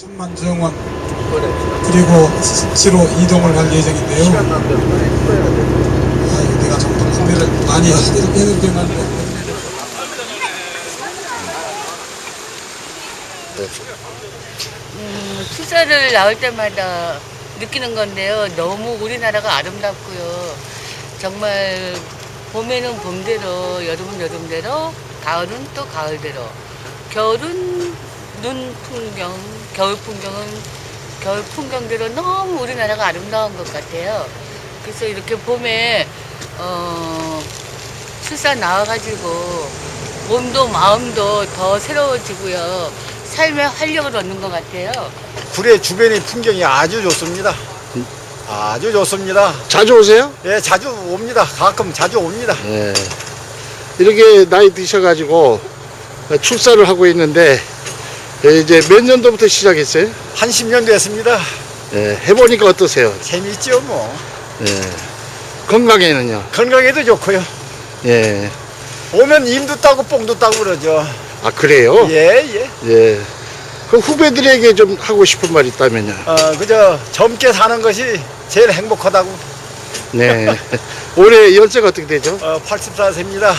천만 정원 그리고 시로 이동을 할 예정인데요. 아유, 내가 정말 준비를 많이 해드리게 만데 음, 투자를 나올 때마다 느끼는 건데요. 너무 우리나라가 아름답고요. 정말 봄에는 봄대로, 여름은 여름대로, 가을은 또 가을대로, 겨울은 눈 풍경, 겨울 풍경은 겨울 풍경대로 너무 우리나라가 아름다운 것 같아요. 그래서 이렇게 봄에 어, 출산 나와가지고 몸도 마음도 더 새로워지고요. 삶의 활력을 얻는 것 같아요. 구례 주변의 풍경이 아주 좋습니다. 아주 좋습니다. 자주 오세요? 예, 자주 옵니다. 가끔 자주 옵니다. 네. 이렇게 나이 드셔가지고 출사를 하고 있는데 예, 이제 몇 년도부터 시작했어요? 한 10년 됐습니다. 예, 해보니까 어떠세요? 재미있죠, 뭐. 예. 건강에는요? 건강에도 좋고요. 예. 오면 임도 따고 뽕도 따고 그러죠. 아 그래요? 예, 예. 예. 그 후배들에게 좀 하고 싶은 말 있다면요? 어, 그저 젊게 사는 것이 제일 행복하다고. 네. 올해 연세가 어떻게 되죠? 어, 84세입니다.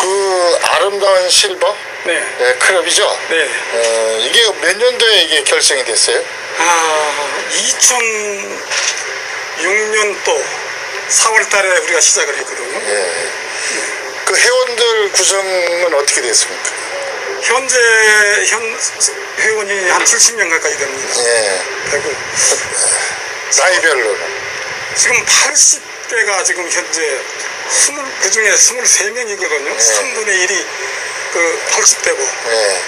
그 아름다운 실버 네, 네, 클럽이죠. 네. 어, 이게 몇 년도에 이게 결성이 됐어요? 아, 2006년도 4월 달에 우리가 시작을 했거든요. 예. 그 회원들 구성은 어떻게 됐습니까? 현재 현 회원이 한 70명 가까이 됩니다. 예. 되고 나이별로는. 지금 80대가 지금 현재 20, 그 중에 23명이거든요. 3분의 1이 그 80대고 예.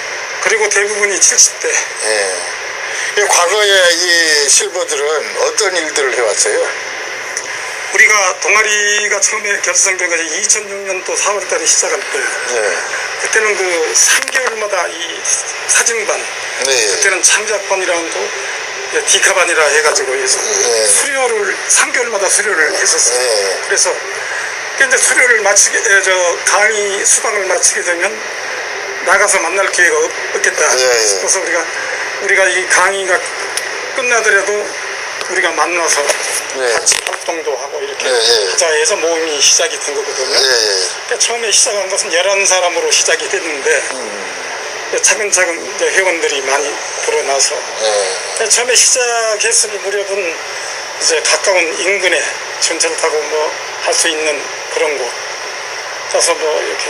그리고 대부분이 70대. 예. 이 과거에 이 실버들은 어떤 일들을 해왔어요? 우리가 동아리가 처음에 결성된 것이 2006년도 4월 달에 시작할 때 예. 그때는 그 3개월마다 이 사진반 네. 그때는 창작반이라는 거 예, 디카반이라 해가지고 해서 네. 수료를 3개월마다 수료를 했었어요. 네. 그래서 그 이제 수료를 마치게 에, 저 강의 수강을 마치게 되면 나가서 만날 기회가 없, 없겠다 네, 네. 싶어서 우리가 우리가 이 강의가 끝나더라도 우리가 만나서 네. 같이 활동도 하고 이렇게 네, 네. 하자 해서 모임이 시작이 된 거거든요. 예, 예. 그러니까 처음에 시작한 것은 11사람으로 시작이 됐는데 차근차근 이제 회원들이 많이 불어나서 예. 그러니까 처음에 시작했을 무렵은 이제 가까운 인근에 전철 타고 뭐 할 수 있는 그런 곳. 가서 뭐 이렇게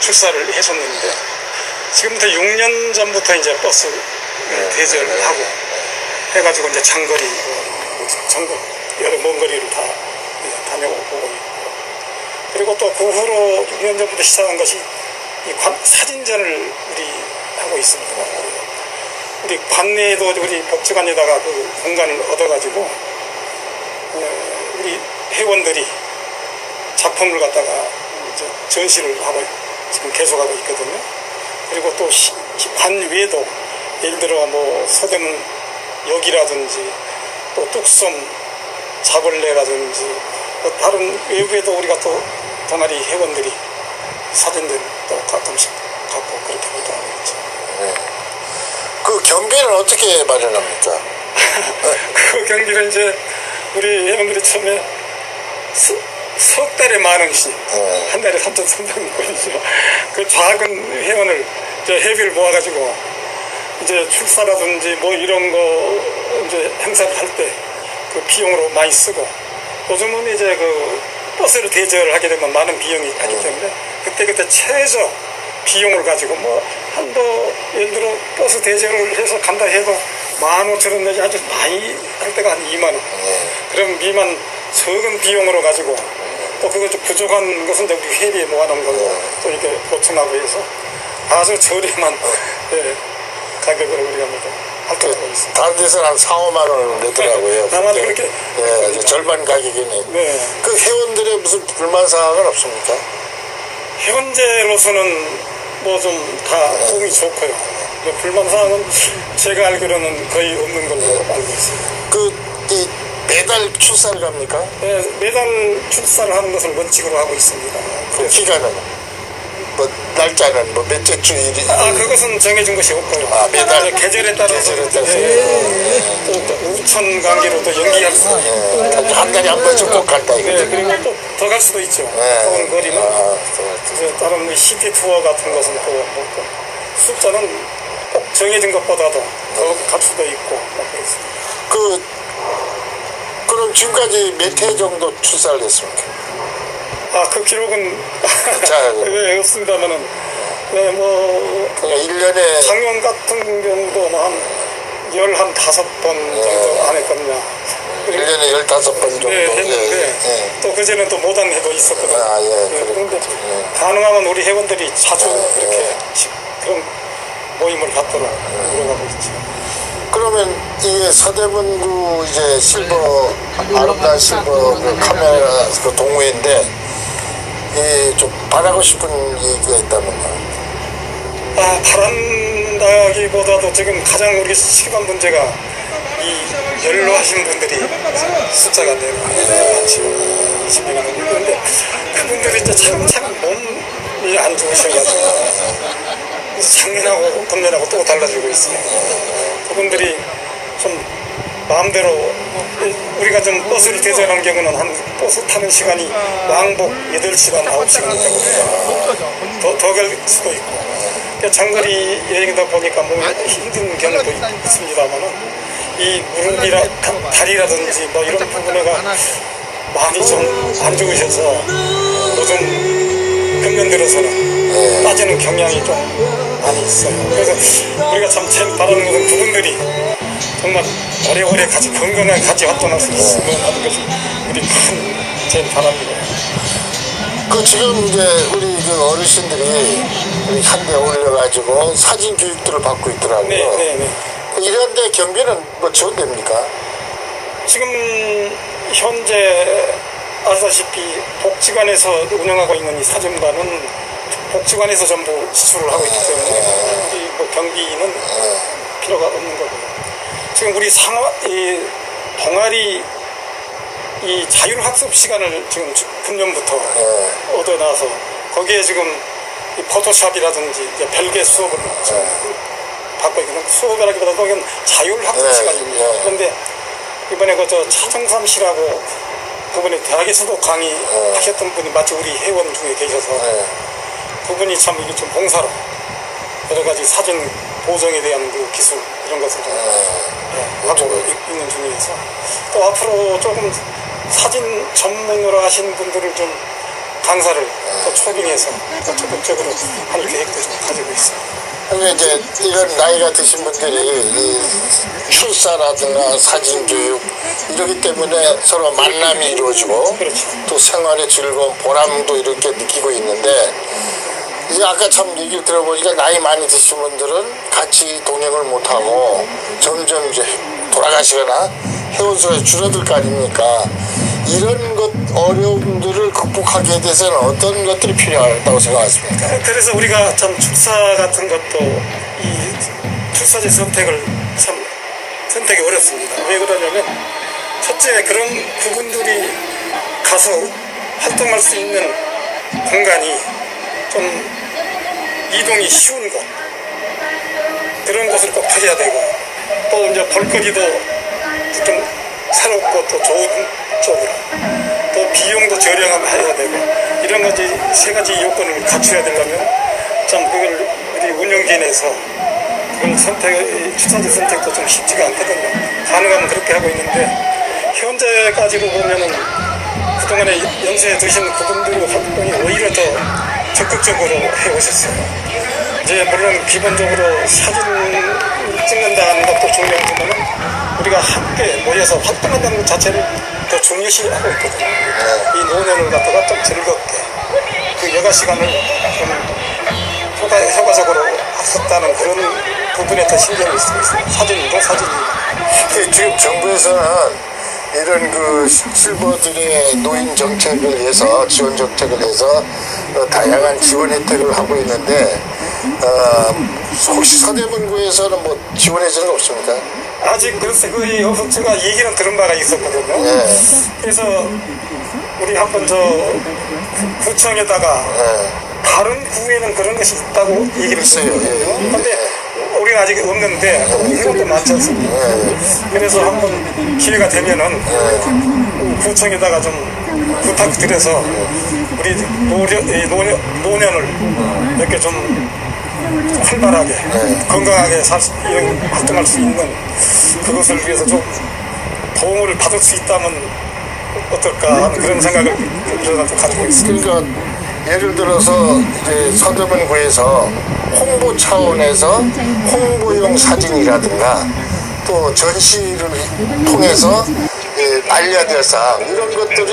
출사를 했었는데 지금부터 6년 전부터 이제 버스 대절을 하고 해가지고 이제 장거리 뭐 전국 여러 먼 거리를 다 이제 다녀오고 있고. 그리고 또 그 후로 6년 전부터 시작한 것이 이 관- 사진전을 우리 하고 있습니다. 우리 관내에도 우리 복지관에다가 그 공간을 얻어가지고 어, 우리 회원들이 작품을 갖다가 전시를 하고 지금 계속하고 있거든요. 그리고 또 관 외에도 예를 들어 뭐 서대문 역이라든지 또 뚝섬 자벌레라든지 또 다른 외부에도 우리가 또 동아리 회원들이 사진들 또 가끔씩 갖고 그렇게 활동하고 있죠. 그 경비는 어떻게 마련합니까? 그 경기를 이제 우리 회원들이 처음에 서- 석 달에 만 원씩 네. 한 달에 3,300원이죠. 그 작은 회원을 이제 회비를 모아가지고 이제 출사라든지 뭐 이런 거 이제 행사를 할 때 그 비용으로 많이 쓰고 요즘은 이제 그 버스를 대절하게 되면 많은 비용이 가기 때문에 그때그때 최저 비용을 가지고 뭐 한도 예를 들어 버스 대절을 해서 간다 해도 만 오천 원 내지 아주 많이 할 때가 한 2만 원 그럼 미만 적은 비용으로 가지고 또 그거 좀 부족한 것은 우리 회비에 모아놓은 걸로 또 이렇게 보충하고 해서 아주 저렴한 예, 가격으로 우리가 활동하고 있습니다. 다른 데서는 한 4, 5만 원을 내더라고요. 근데, 그렇게 예, 절반 가격이네. 네. 그 회원들의 무슨 불만 사항은 없습니까? 현재로서는 뭐 좀 다 호응이 좋고요. 뭐 불만 사항은 제가 알기로는 거의 없는 걸로 알고 있습니다. 그, 이, 매달 출사를 갑니까? 네, 매달 출사를 하는 것을 원칙으로 하고 있습니다. 그 기간은? 뭐 날짜는 뭐 몇째 주 일이 아 그것은 정해진 것이 없고요. 아, 매달 계절에 따라서 계절에 따라서. 예, 또, 또 우천 관계로도 연기할 수도 있고 예, 한 달에 한 번씩 꼭 간다 네, 이거죠. 그리고 또 더 갈 수도 있죠. 예. 좋은 거리는 아, 그래서 다른 뭐 시티 투어 같은 것은 또, 뭐, 또 숫자는 꼭 정해진 것보다도 더 갈 수도 있고 막 그렇습니다. 그 지금까지 몇 회 정도 출사를 했습니까? 아 그 기록은 자, 네, 없습니다만은 네, 뭐 그러니까 1년에 작년 같은 경우도 뭐한 열한 다섯 번 정도 안 했거든요. 그리고 1년에 15번 정도. 네, 했는데 예, 예. 또 그제는 또 못한 해도 있었거든요. 아, 예, 네. 그런데 예. 가능하면 우리 회원들이 자주 예, 이렇게 시- 그런 모임을 갖도록 노력하고 있죠. 그러면 이게 서대문구 이제 실버 아름다운 실버 그 카메라 그 동호회인데 이좀 바라고 싶은 얘기가 있다면요. 아, 바란다기보다도 지금 가장 우리 시간 문제가 이 연로하신 분들이 숫자가 내고 많지요. 집에 가는 그런데 그분들이 이제 차근차근 몸이 안 좋으셔가지고 작년하고 금년하고 또 달라지고 있어요. 그분들이 좀 마음대로 우리가 좀 버스를 대전한 경우는 한 버스 타는 시간이 왕복 8시간, 9시간 되거든요. 더, 더갈 수도 있고. 그러니까 장거리 여행이다 보니까 몸이 힘든 경우도 있- 있습니다만은 이 무릎이라 다- 다리라든지 뭐 이런 부분에가 많이 좀 안 좋으셔서 요즘 금년 들어서는 빠지는 경향이 좀 많이 있어요. 그래서 우리가 참 제일 바라는 것은 그분들이 정말 오래오래 같이 건강하게 같이 활동할 수 있으면 하는 것이 우리 큰 제일 바랍니다. 그 지금 이제 우리 그 어르신들이 우리 한대 올려가지고 사진 교육들을 받고 있더라고요. 네, 네, 네. 이런데 경비는 뭐 지원됩니까? 지금 현재 아시다시피 복지관에서 운영하고 있는 이 사진관은 복지관에서 전부 지출을 하고 있기 때문에 우리 뭐 경비는 필요가 없는 거고요. 지금 우리 상화 이 동아리 이 자율학습 시간을 지금 주- 금년부터 네. 얻어놔서 거기에 지금 이 포토샵이라든지 이제 별개 수업을 지금 받고 있거든요. 수업이라기보다도 그냥 자율학습 네, 시간입니다. 네. 그런데 이번에 그 저 차정삼 씨라고 그분이 대학에서도 강의하셨던 분이 마치 우리 회원 중에 계셔서 네. 그분이 참 이게 좀 봉사로 여러 가지 사진 보정에 대한 그 기술 이런 것을 좀 예, 하고 있- 있는 중이어서. 또 앞으로 조금 사진 전문으로 하신 분들을 좀 강사를 또 초빙해서 또 적극적으로 할 계획도 좀 가지고 있습니다. 근데 이제 이런 나이가 드신 분들이 이 출사라든가 사진 교육 이러기 때문에 서로 만남이 이루어지고 그렇죠. 또 생활의 즐거움 보람도 이렇게 느끼고 있는데 이제 아까 참 얘기를 들어보니까 나이 많이 드신 분들은 같이 동행을 못하고 점점 이제 돌아가시거나 회원 수가 줄어들 거 아닙니까 이런 것 어려움들을 극복하기 위해서는 어떤 것들이 필요하다고 생각하십니까? 그래서 우리가 참 출사 같은 것도 이 출사제 선택을 참 선택이 어렵습니다. 왜 그러냐면 첫째 그런 그분들이 가서 활동할 수 있는 공간이 좀 이동이 쉬운 곳 그런 곳을 꼭 찾아야 되고 또 이제 볼거리도 좀 새롭고 또 좋은 쪽으로 또 비용도 저렴하면 해야 되고 이런 가지 세 가지 요건을 갖춰야 되려면 참 그걸 우리 운영진에서 그걸 선택 추천제 선택도 좀 쉽지가 않거든요. 가능하면 그렇게 하고 있는데 현재까지로 보면은 그동안에 연세에 드신 그분들의 활동이 오히려 더 적극적으로 해 오셨어요. 이제 물론 기본적으로 사진 찍는다는 것도 중요하지만 우리가 함께 모여서 활동한다는 것 자체를 더 중요시 하고 있거든요. 이 노년을 갖다가 좀 즐겁게 그 여가 시간을 좀 효과, 효과적으로 했었다는 그런 부분에 더 신경을 쓰고 있어요. 사진도. 그 지금 정부에서는 이런 그 시- 실버들의 노인 정책을 해서 지원 정책을 해서 어, 다양한 지원 혜택을 하고 있는데 어, 혹시 서대문구에서는 뭐 지원해 주는 거 없습니까? 아직 글쎄 그 제가 얘기는 들은 바가 있었거든요. 네. 그래서 우리 한번 저 구청에다가 네. 다른 구에는 그런 것이 있다고 얘기를. 했거든요. 근데 우리는 아직 없는데 데 많지 않습니까? 그래서 한번 기회가 되면은 구청에다가 좀 부탁드려서 우리 노년, 이 노년, 노년을 이렇게 좀 활발하게 건강하게 살 수, 활동할 수 있는 그것을 위해서 좀 도움을 받을 수 있다면 어떨까 하는 그런 생각을 가지고 있습니다. 그러니까 예를 들어서 이제 서대문구에서 홍보 차원에서 홍보용 사진이라든가 또 전시를 통해서 예, 반려대상 이런 것들이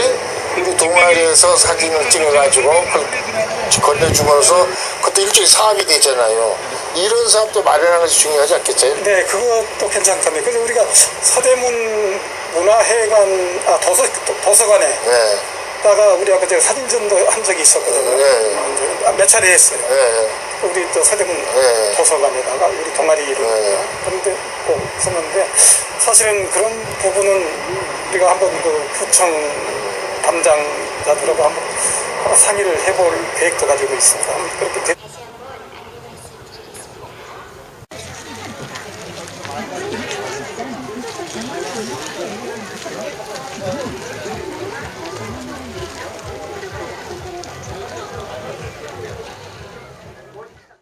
우리 동아리에서 사진을 찍어가지고 그 건네주면서 그것도 일종의 사업이 되잖아요. 이런 사업도 마련하는 것이 중요하지 않겠어요? 네, 그것도 괜찮답니다. 그래서 우리가 서대문 문화회관, 아, 도서, 도- 도서관에 네, 다가 우리 아까 제가 사진전도 한 적이 있었거든요. 네. 이제 몇 차례 했어요. 네, 우리 또 서대문 네. 도서관에다가 우리 동아리를 네. 그런데 꼭 썼는데 사실은 그런 부분은 우리가 한번 그 구청 담당자들하고 한번 상의를 해볼 계획도 가지고 있습니다. 그렇게 되-